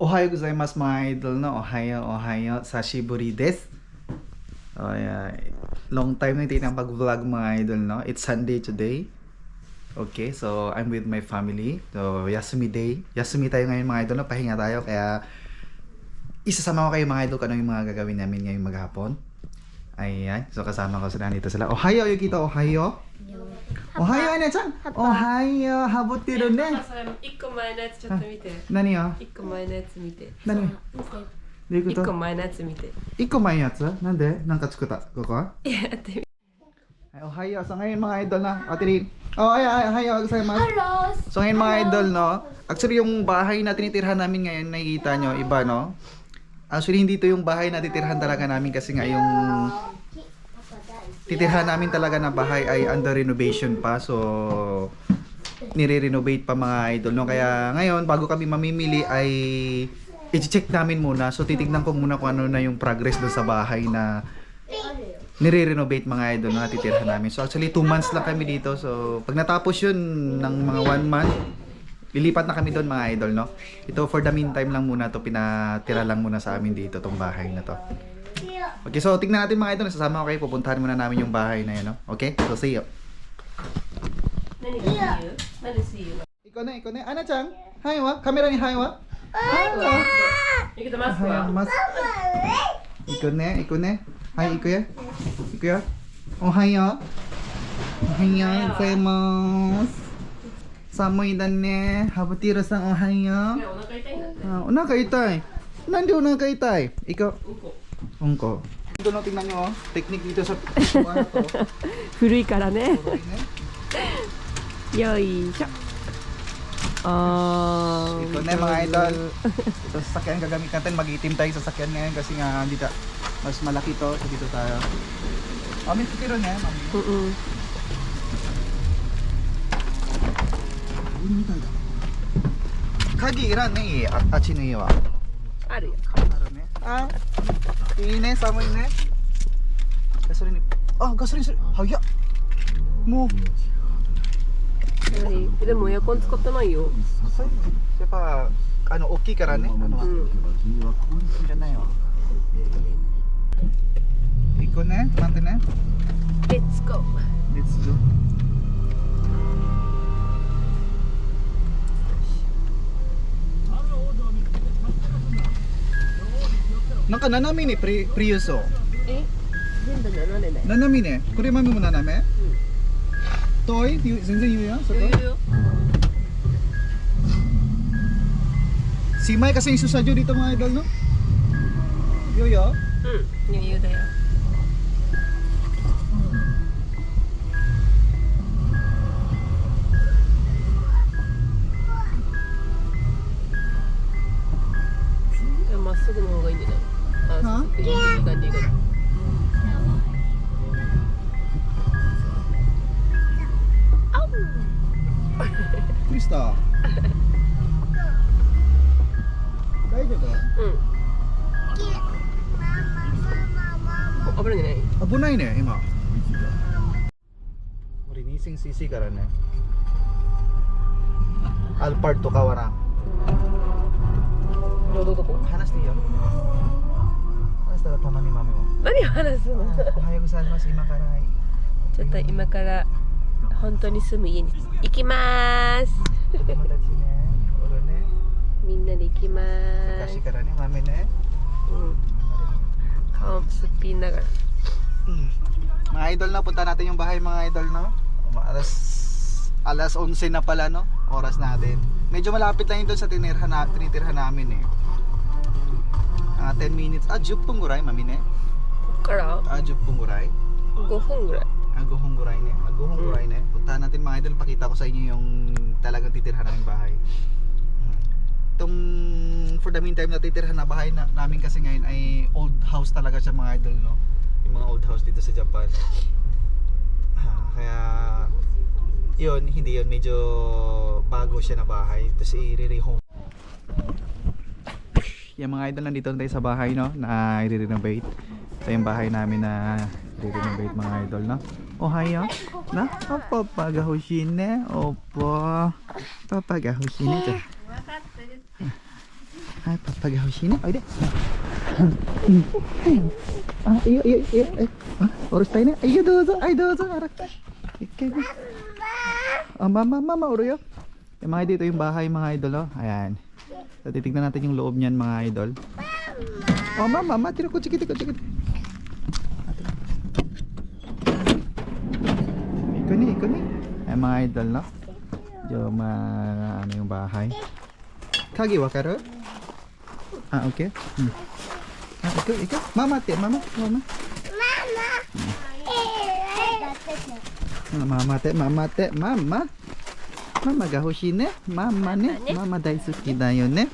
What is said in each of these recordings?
Ohayo gozaimasu mga idol no. Ohayo, ohayo. Sashiburi desu. Oh, yeah. Long time na hindi nang pag-vlog mga idol no. It's Sunday today. Okay, so I'm with my family. So, Yasumi Day. Yasumi tayo ngayon mga idol no. Pahinga tayo kaya isasama ko kayo mga idol kung ano yung mga gagawin namin ngayong maghapon. Ayan. So kasama ko sila dito sila. Ohayo, Yukito. Ohayo. Ohayo, Ane-chan. Ohayo. Habutiru パ ne. パそれ一個前のやつちょっと見て何よ一個前のやつ見て何どういうこと一個前のやつ見て一個前のやつなんでなんか作ったここはいやってみはい、おはよう。So ngayon mga idol na. Ate Rin. Oh, ay, ay, ay, ay, ay, Hello! So ngayon mga idol, no? Actually, yung bahay na tinitirhan namin ngayon, nakikita nyo, iba, no? Actually, hindi to yung bahay na titirhan talaga namin kasi nga yung titirhan namin talaga na bahay ay under renovation pa. So, nire-renovate pa mga idol, no? Kaya ngayon, bago kami mamimili ay i-check namin muna. So, titignan ko muna kung ano na yung progress doon sa bahay na nire-renovate mga idol na titirhan namin. So actually 2 months lang kami dito. So pag natapos yun ng mga 1 month, lilipat na kami doon mga idol, no? Ito for the meantime lang muna to pinatira lang muna sa amin dito tong bahay na to. Okay, so tignan natin mga idol. Sasama ko kayo. Pupuntahan muna namin yung bahay na yun. No? Okay? So, see you. Ikaw na, ikaw na. Ana Chang, hi wa. Kamera ni hi wa. Hello. Ikaw mas ko. Mas. Ikaw na, ikaw na. Hi, ikaw ya. Ikaw ya. Oh, hi ya. Oh, hi ya, famous. Samoy dan ne. Habutiro sang oh hi ya. Una kaitay. Ah, una kaitay. Nandi una kaitay. Ikaw. Uko. Ungko. Ito lang tingnan nyo, oh. Technique dito sa ano to. 古いからね Okay na. よいしょあー Ito na mga idol. Ito sa sakyan gagamit natin. Mag-itim tayo sa sakyan ngayon kasi nga dito mas malaki to. So dito tayo. Amin titiro na, mami. うんうん Kagi iran ne, a, achi no wa. あるよ Ano ne? Ah. いいね寒いね。ガソリンに。あガソリンする。早っ。もう。でもエアコン使ってないよ。やっぱあの大きいからね。あの、うん、じゃない行ね。待ってね。Let's go Let's go Naka nanami ni pri Prius oh. え全部7年だよ Nanami ni. Kuri mami mo nanami? Toy, yu- 全然言うよ。そこ余裕よ Si Mai kasi yung susadyo dito mga idol, no? Yoyo? うん余裕だよ いや まっすぐの方がいいんじゃないあはいい感じいい感じ Krista. 大丈夫うんお危ないんじゃない危ないね、今。Rinising sisi ka rin eh. Alpart to Kawarang. どどどこ Hanas niyo. Hanas tara tama ni mami mo. 何を話すの Ohayou gozaimasu, ima karai. ちょっと今から本当に住む家に行きます。 Tomodachi ne. Oro ne. みんなで行きま Kashi す。 ka rin eh, mami ne. うん。顔すっぴんながら。 Mga idol na, punta natin yung bahay mga idol no. Alas alas 11 na pala no, oras natin. Medyo malapit lang yun doon sa tinirhan na, tinitirhan namin eh. Ah, 10 minutes. Ah, 10分ぐらい mami ne. こっから Ah, 10分ぐらい. 5分ぐらい。 Ah, Gohong Guray ne. Ah, Gohong Guray ne. Puntahan natin mga idol, pakita ko sa inyo yung talagang titirhan namin bahay. Hmm. Itong for the meantime na titirhan na bahay na, namin kasi ngayon ay old house talaga siya mga idol no. Yung mga old house dito sa Japan. Ah, kaya yun, hindi yun medyo bago siya na bahay. Tapos i-re-home. Yan mga idol, nandito na tayo sa bahay no, na i-renovate. Ito yung bahay namin na i-renovate mga idol no. Oh, hi hiya. Na, opo, pagahushine. Opo. Papagahushine to. Ah, Ay, papagahushine. Oide. Ah, iyo, iyo, iyo. Eh, ah, oras tayo na. Ay, dozo. Ay, dozo. Arak. Ikaw. Ah, mama, mama, oro yo. Yung mga dito yung bahay mga idol, no? Ayan. So, titignan natin yung loob niyan mga idol. Oh, mama, mama, tiro ko, chikiti ko, chikiti. Ikaw ni, ikaw ni. Ay, mga idol, no? Medyo ma, ano yung bahay. Kagi wakaru? Ah, okay. Hmm. Ah, ikaw, ikaw. Mama, te, mama, mama. Ah, Mama te, mama te, mama. ママが欲しいね。ママね。ママ大好きだよね。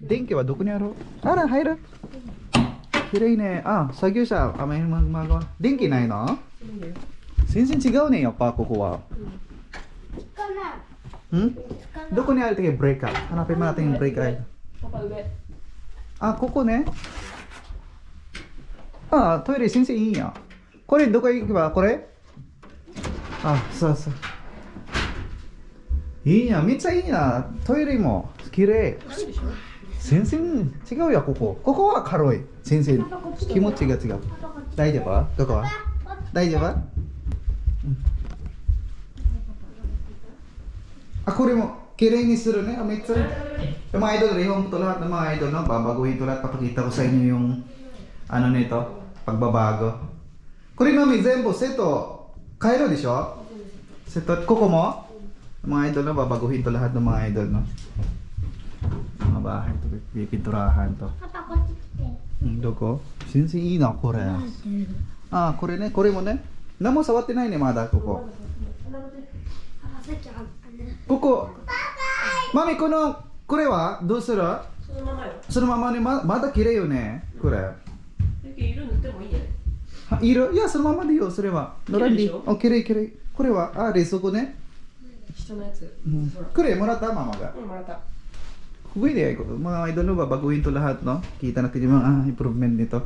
電気はどこにある？あら入る。きれいね。あ作業者あめまま電気ないの？全然違うねやっぱここは。うん？どこにある時ブレーカー花ペマテンブレーカーあここね。あトイレ先生いいや。これどこ行けばこれ？あ、そうそう。いいや、めっちゃいいや。トイレも綺麗。全然違うよ、ここ。ここは軽い。全然気持ちが違う。大丈夫どこは大丈夫、うんあ、これも綺麗にするね。あめっちゃ。Yung mga idol, rehome to lahat ng mga idol, no? Babaguhin to lahat. Papakita ko sa inyo yung ano nito, pagbabago. これのみ全部セット Kaya lo, di siya? Setot ko ko mo? Mga idol na, babaguhin to lahat ng mga idol, no? Mga bahay to, pipinturahan to. Hmm, doko? Sinsi ina, kore. Ah, kore ne, kore mo ne? Namo sa wati na ini, mada ko ko. Koko! Mami, ko no, kore wa, do suru? そのままねままだ綺麗よねこれ。いるいや、そのままでいいよ、それは。のらり。あ、きれいきれい。これは、あ、冷蔵庫ね。人のやつ。Hmm. Kore, mo rata mama ga. Hmm, rata. Pwede ko. Mga idol ba baguhin to lahat, no? Kita natin yung mga ah, improvement nito.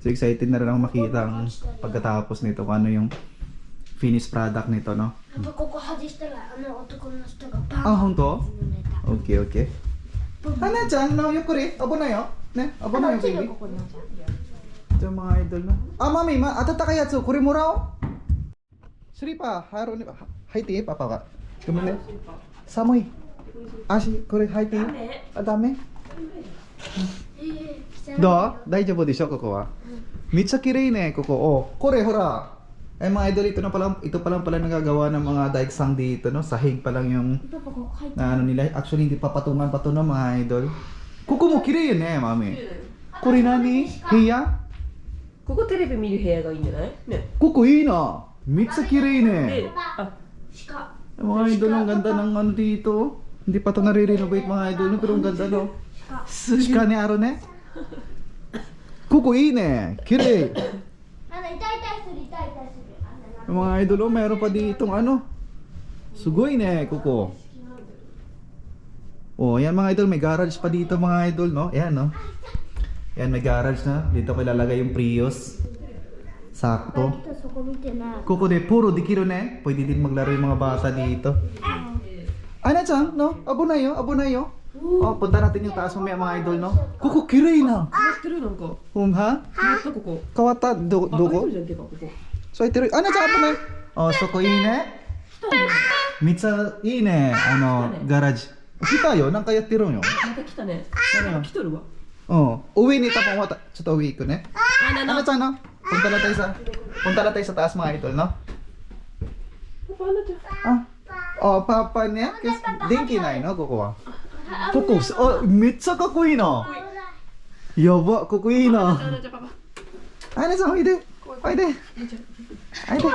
So excited na rin ako makita ang pagkatapos nito kung ano yung finished product nito, no? Ah, honto? Okay, okay. Hana-chan, no, yukuri. Obo na yo. Ne, obo na yo, baby. Ito yung mga idol na. Ah, mami, ma, atata kaya tsu, kurimurao. Sripa, haro ni, haiti, papa ka. Gumili. Samoy. Ah, si, kore, haiti. Ah, dami. Do, daijoubu desho, koko wa. Mitsa kirei ne, koko. Oh, kore, hora. Eh mga idol, ito na pala ito pa lang pala nagagawa ng mga daiksan dito, no? Sahig pa lang yung na, ano nila. Actually, hindi pa patungan pa to no, mga idol. Kuko mo kirei ne, eh, mami. Kore nani? Hiya? ここテレビ見る部屋がいいんじゃないね Kuko i na. Mitsa kirei で ne. あ鹿 Mga idol, ang ganda ng ano dito. Hindi pa to nare-renovate mga idol, no? pero ang ganda no. Shika ni Aro ne. Kuko i ne. Kirei. あの痛い痛いする痛い痛いするあの Yung mga idol, oh, meron pa ditong ano. Sugoy ne, kuko. Oh, yan mga idol, may garage pa dito mga idol, no? Ayan, no? yan, may garage na. Dito ko ilalagay yung Prius. Sakto. Kuko de puro dikiro ne. Eh. Pwede din maglaro yung mga bata dito. Ah, Ana chan, no? Abo na yo, abo na yo. Oh, punta natin yung taas mamaya mga idol, no? Kuko kirei na. Kirei na ko. Um ha? Kuko. Kawata do do ko. So itiru. Ana ah, chan abo na. Oh, so ko ine. Eh. Mitsa ine. Eh. Ano, garage. Kita yo, nang kaya tiro yo. Kita ne. Kita ru wa. Oh, uwi ni tapang wata. Sa uwi ko ne. あな Ano な sa no? Punta na tayo sa Punta na tayo sa taas mga idol, no? パパあなちゃん Ah. Oh, papa niya. Kasi denki nai no, koko wa. Koko, oh, mitsa kakoi na. Yaba, koko i あ na. なちゃんパパ Ano sa oide? Oide. あなちゃん Oide.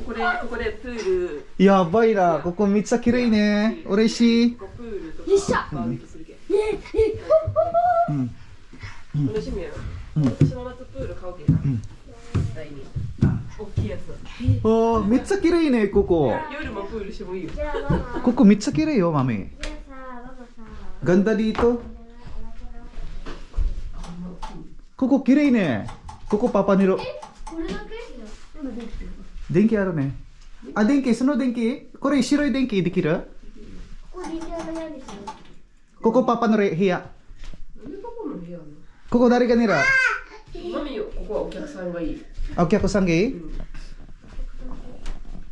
ここでここでプール Yabay na. Koko mitsa kirei ne. Ureshi. ここプールとかよっしゃバーベキューするけんねえ うん。うん、うん。おお、めっちゃ綺麗ね、ここ。夜もプールしてもいいよ。ここめっちゃ綺麗よ、マミ。ガンダリーと？ここ綺麗ね。ここパパにろ。れ電気あるね。あ、電気、その電気？これ白い電気できる？ここパパの部屋。屋なの Kuko dari ka nira. マミよここはお客さんがいい Okay ako sangi.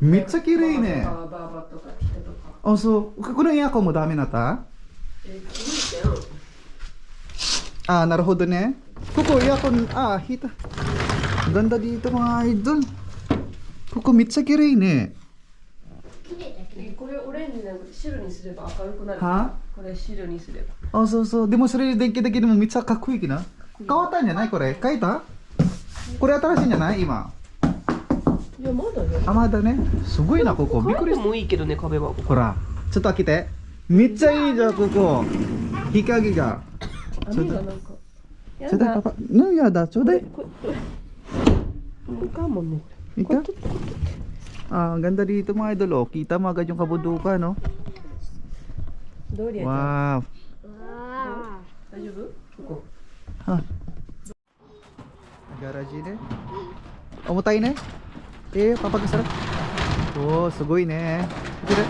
めっちゃ綺麗ね。バーバーバとか来てとかあ、そう。このエアコンもダメなったえキリちAh, naruhodo ne. Kuko, earcon. Ah, hita. Ang Ganda dito mga idol. Kuko, mitsa kirei ne. これオレンジの白にすれば明るくなる。は？これ白にすれば。あ、そうそう。でもそれだけだけでもめっちゃかっこいいきな。変わったんじゃない？これ。変えた？これ新しいんじゃない？今。いや、まだね。あ、まだね。すごいな、ここ。びっくりもいいけどね、壁は。ほら、ちょっと開けて。めっちゃいいじゃん、ここ。日陰が。雨がなんか。ちょうだい、パパ。うん、やだ、ちょうだい。いかんもんね、これ。いかん。Ah, ang ganda dito mga idol oh. Kita mo agad yung kabudukan no. Oh. Wow. Wow. Ha. Garage ne. Omutai ne. Eh, eh papa kasara. Oh, sugoi ne. Eh. Ito.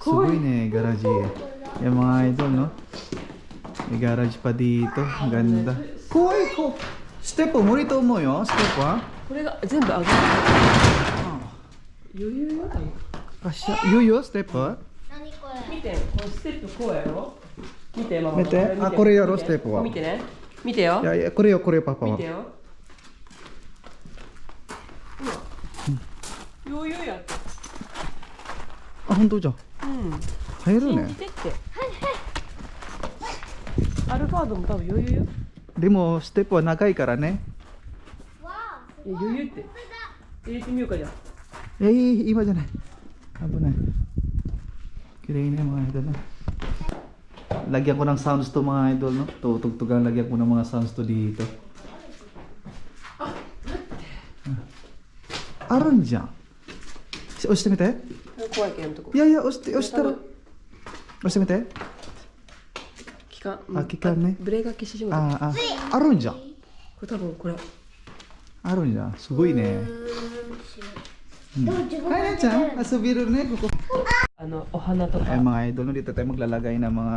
Sugoi ne eh, garage. Yung mga idol no. May garage pa dito. Ang ganda. Kuwai ko. Step 無理と思うよ、ステップは。これが全部上げる余裕よあしゃ、ステップは。何これ見てこのステップこうやろ見てママ見てあこれやろステップは見てね見てよいやいや、これよ、これよ、パパは見て。よ余裕やってあ、本当じゃん。うん入るね信じ。てってアルファードも多分余裕よでも、ステップは長いからね。わあいや余裕って入れてみようかじゃあえー、今じゃない。危ない。綺麗ね、mga idol. No? Lagyan ko ng sounds to mga idol, no? Tutugtugan, lagyan ko ng mga sounds to dito. Ah. あるんじゃん。し押してみて。怖いけんとこいやいや、押して、押したら。押してみて。 期間あ期間ねブレーカー消してしまったああ、あるんじゃん。これ多分これあるんじゃん。すごいね。でも自分はい、なちゃん。遊びるね、ここ。あのお花とか Ay, mga idol, no, dito tayo maglalagay ng mga...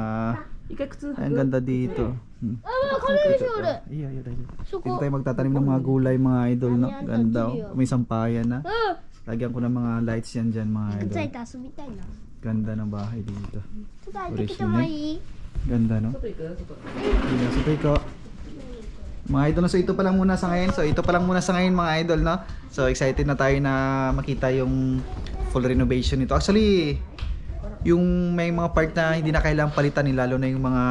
一回靴 Ay, ang ganda dito. Hmm. あわこれでしょ俺 Iya, iya, tayo. そ Dito こ tayo magtatanim ng mga gulay, mga idol, no? Ano yan, Ganda, tortilla. oh. May sampayan na. う Lagyan ko ng mga lights yan dyan, mga ん idol. ついて遊びたいな Ganda ng bahay dito. ちょ Ganda, no? Ganda, sabay ko. Mga idol, so ito pa lang muna sa ngayon. So ito pa lang muna sa ngayon mga idol, no? So excited na tayo na makita yung full renovation nito. Actually, yung may mga part na hindi na kailangang palitan, eh, lalo na yung mga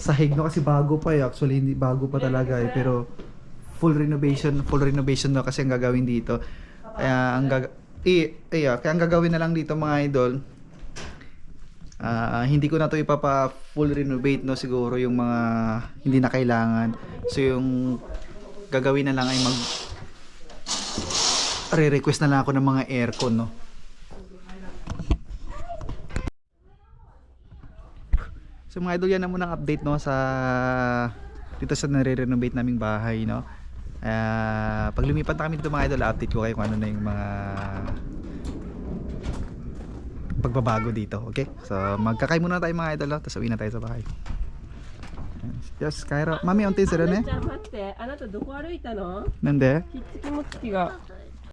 sahig, no? Kasi bago pa eh. Actually, hindi bago pa talaga eh. Pero full renovation, full renovation na no? kasi ang gagawin dito. Kaya ang gag eh, eh, ah, kaya ang gagawin na lang dito mga idol, Ah, hindi ko na to ipapa full renovate no siguro yung mga hindi na kailangan. So yung gagawin na lang ay mag re-request na lang ako ng mga aircon no. So mga idol yan na muna ang update no sa dito sa nare-renovate naming bahay no. Ah, pag lumipat na kami dito mga idol, update ko kayo kung ano na yung mga pagbabago dito, okay? So, magkakay muna tayo mga idol, no? tapos uwi na tayo sa bahay. Yes, Kairo. Mami, unti sila ねじ。ゃあ待ってあなたどこ歩いたの Nande? ひっつきもっつきが